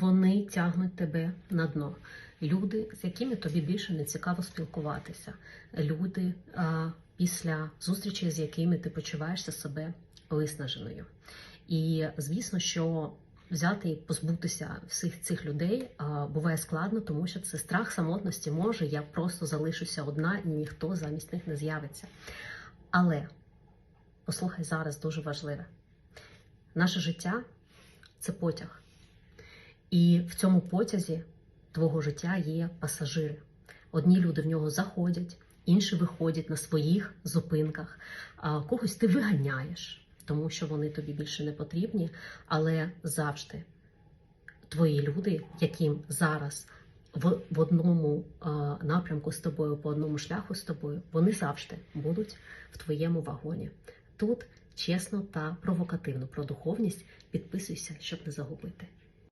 вони тягнуть тебе на дно. Люди, з якими тобі більше не цікаво спілкуватися. Люди, після зустрічі, з якими ти почуваєшся себе виснаженою. І звісно, що взяти і позбутися всіх цих людей буває складно, тому що це страх самотності може, я просто залишуся одна і ніхто замість них не з'явиться. Але послухай зараз дуже важливе: наше життя це потяг. І в цьому потязі твого життя є пасажири. Одні люди в нього заходять, інші виходять на своїх зупинках, а когось ти виганяєш, тому що вони тобі більше не потрібні, але завжди твої люди, яким зараз в, в одному а, напрямку з тобою, по одному шляху з тобою, вони завжди будуть в твоєму вагоні. Тут чесно та провокативно про духовність підписуйся, щоб не загубити.